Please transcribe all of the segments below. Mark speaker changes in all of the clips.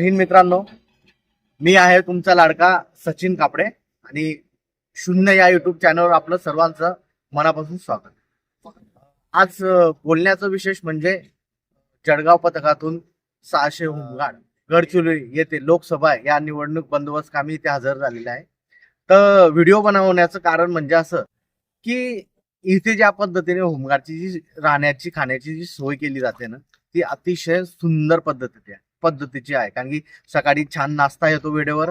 Speaker 1: जय हिंद मित्रांनो मी आहे तुमचा लाडका सचिन कापडे आणि शून्य या युट्यूब चॅनलवर आपलं सर्वांचं मनापासून स्वागत. आज बोलण्याचं विशेष म्हणजे जळगाव पथकातून सहाशे होमगार्ड गडचिरोली येथे लोकसभा या निवडणूक बंदोबस्त कामी इथे हजर झालेले आहे. तर व्हिडिओ बनवण्याचं कारण म्हणजे असं की इथे ज्या पद्धतीने होमगार्डची जी राहण्याची खाण्याची जी सोय केली जाते ना ती अतिशय सुंदर पद्धतीची आहे. पद्धतीची आहे. कारण की सकाळी छान नाश्ता येतो वेळेवर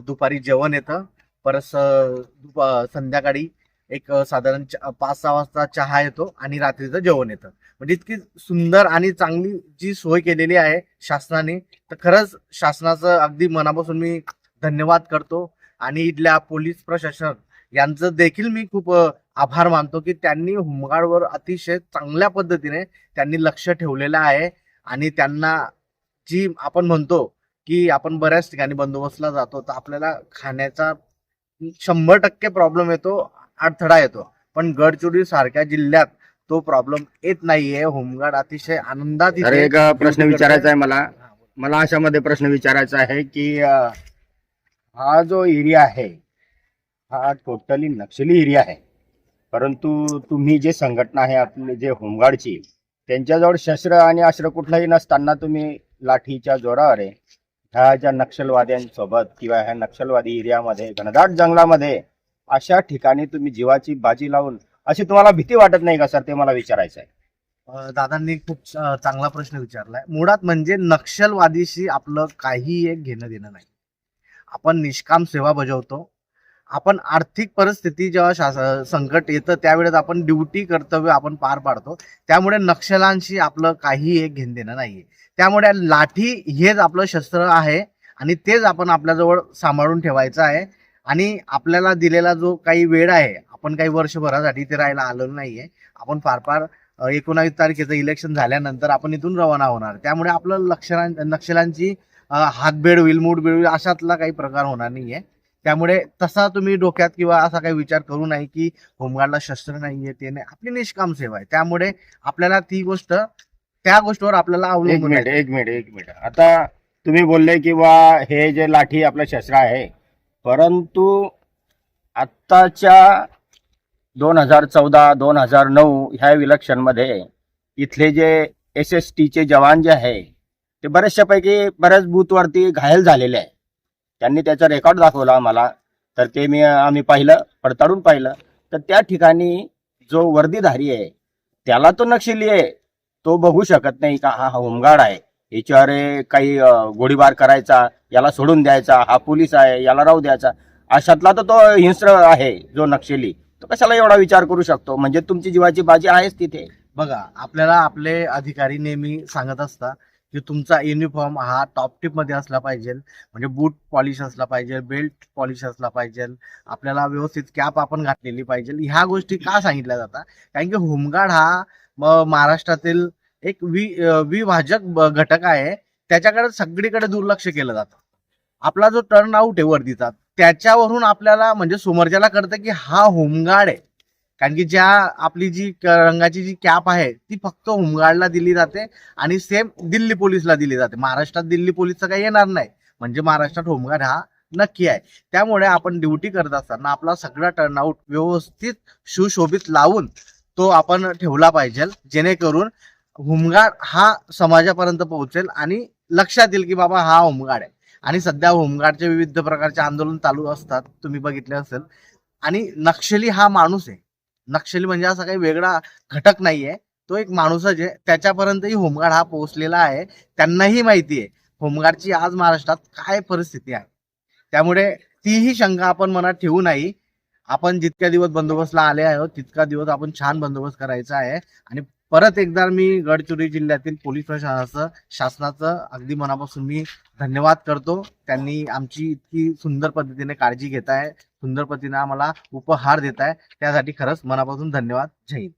Speaker 1: दुपारी जेवण येतं. परत स- दुपा- संध्याकाळी एक साधारण च- पाच सहा वाजता चहा येतो आणि रात्रीचं जेवण येतं. म्हणजे इतकी सुंदर आणि चांगली जी सोय केलेली आहे शासनाने तर खरंच शासनाचं अगदी मनापासून मी धन्यवाद करतो. आणि इथल्या पोलीस प्रशासन यांचं देखील मी खूप आभार मानतो की त्यांनी होमगार्डवर अतिशय चांगल्या पद्धतीने त्यांनी लक्ष ठेवलेलं आहे. आणि त्यांना जी आपण म्हणतो की आपण बऱ्याच ठिकाणी बंदोबस्तला जातो तर आपल्याला खाण्याचा शंभर टक्के प्रॉब्लेम येतो अडथळा येतो. पण गडचिरोली सारख्या जिल्ह्यात तो प्रॉब्लेम येत नाहीये. होमगार्ड अतिशय आनंदात
Speaker 2: एक प्रश्न विचारायचा आहे मला. मला अशामध्ये प्रश्न विचारायचा आहे की अं, हा जो एरिया आहे हा टोटली नक्षली एरिया आहे. परंतु तुम्ही जे संघटना आहे आपली जे होमगार्डची त्यांच्याजवळ शस्त्र आणि अस्त्र कुठलंही नसताना तुम्ही लाठीच्या जोरावर आहे ह्या ज्या नक्षलवाद्यांसोबत किंवा ह्या नक्षलवादी एरियामध्ये घनदाट जंगलामध्ये अशा ठिकाणी तुम्ही जीवाची बाजी लावून अशी तुम्हाला भीती वाटत नाही का सर? ते मला विचारायचं आहे.
Speaker 1: दादांनी खूप चांगला प्रश्न विचारलाय. मुळात म्हणजे नक्षलवादीशी आपलं काही एक घेणं देणं नाही. आपण निष्काम सेवा बजावतो. आपण आर्थिक परिस्थिती जेव्हा शास- संकट येतं त्यावेळेस आपण ड्युटी कर्तव्य आपण पार पाडतो. त्यामुळे नक्षलांशी आपलं काही एक घेणं देणं नाहीये. त्यामुळे लाठी हेच आपलं शस्त्र आहे आणि तेच आपण आपल्याजवळ सांभाळून ठेवायचं आहे. आणि आपल्याला दिलेला जो काही वेळ आहे आपण काही वर्षभरासाठी इथे राहायला आलेलो नाहीये. आपण फार फार एकोणावीस तारखेचं इलेक्शन झाल्यानंतर आपण इथून रवाना होणार. त्यामुळे आपलं लक्षणां नक्षलांची हातभेड हातबेड होईल मूडबेड होईल अशातला काही प्रकार होणार नाहीये. त्यामुळे तसा तुम्ही डोक्यात किंवा असा काही विचार करू नये की होमगार्डला शस्त्र नाहीये ते नाही. आपली निष्काम सेवा आहे. त्यामुळे आपल्याला ती गोष्ट त्या गोष्टीवर आपल्याला
Speaker 2: एक
Speaker 1: अवलंबून
Speaker 2: मिनिट. एक मिनिट एक मिनिट. आता तुम्ही बोलले की बा हे जे लाठी आपलं शस्त्र आहे परंतु आत्ताच्या दोन हजार चौदा दोन हजार नऊ ह्या इलेक्शनमध्ये इथले जे एस एस टीचे जवान जे आहे ते बऱ्याचशापैकी बऱ्याच बूथवरती घायल झालेले आहे त्यांनी त्याचा रेकॉर्ड दाखवला आम्हाला. तर ते मी आम्ही पाहिलं पडताळून पाहिलं. तर त्या ठिकाणी जो वर्दीधारी आहे त्याला तो नक्षली आहे. तो बघू शकत नाही का हा होमगार्ड आहे. याच्यावर काही गोळीबार करायचा याला सोडून द्यायचा हा पोलीस आहे याला राहू द्यायचा. अशातला तर तो हिंस्र आहे जो नक्षली. तो कशाला एवढा विचार करू शकतो? म्हणजे तुमची जीवाची बाजी आहेच तिथे.
Speaker 1: बघा आपल्याला आपले अधिकारी नेहमी सांगत असतात की तुमचा युनिफॉर्म हा टॉप टिपमध्ये असला पाहिजे. म्हणजे बूट पॉलिश असला पाहिजे बेल्ट पॉलिश असला पाहिजे. आपल्याला व्यवस्थित कॅप आपण घातलेली पाहिजे. ह्या गोष्टी का सांगितल्या जातात कारण की होमगार्ड हा महाराष्ट्रातील एक वि विभाजक घटक आहे. त्याच्याकडे सगळीकडे दुर्लक्ष केलं जातं. आपला जो टर्न आउट आहे वर्दीचा त्याच्यावरून आपल्याला म्हणजे समोरच्याला कळतं की हा होमगार्ड आहे. कारण की ज्या आपली जी रंगाची जी कॅप आहे ती फक्त होमगार्डला दिली जाते आणि सेम दिल्ली पोलीसला दिली जाते. महाराष्ट्रात दिल्ली पोलीसचं काही येणार नाही. म्हणजे महाराष्ट्रात होमगार्ड हा नक्की आहे. त्यामुळे आपण ड्युटी करत असताना आपला सगळा टर्नआउट व्यवस्थित सुशोभित लावून तो आपण ठेवला पाहिजे. जेणेकरून होमगार्ड हा समाजापर्यंत पोहोचेल आणि लक्षात येईल की बाबा हा होमगार्ड आहे. आणि सध्या होमगार्डचे विविध प्रकारचे आंदोलन चालू असतात. तुम्ही बघितले असेल. आणि नक्षली हा माणूस आहे. नक्षली म्हणजे असा काही वेगळा घटक नाहीये. तो एक माणूसच आहे. त्याच्यापर्यंतही होमगार्ड हा पोहोचलेला आहे. त्यांनाही माहिती आहे. होमगार्डची आज महाराष्ट्रात काय परिस्थिती आहे? त्यामुळे तीही शंका आपण मनात ठेवू नाही. आपण जितक्या दिवस बंदोबस्तला आले आहोत तितका दिवस आपण छान बंदोबस्त करायचा आहे. आणि परत एकदा मी गडचिरोली जिल्ह्यातील पोलीस प्रशासनाचं शासनाचं अगदी मनापासून मी धन्यवाद करतो. त्यांनी आमची इतकी सुंदर पद्धतीने काळजी घेत आहे सुंदर पद्धतीने आम्हाला उपहार देत आहे त्यासाठी खरंच मनापासून धन्यवाद. जय हिंद.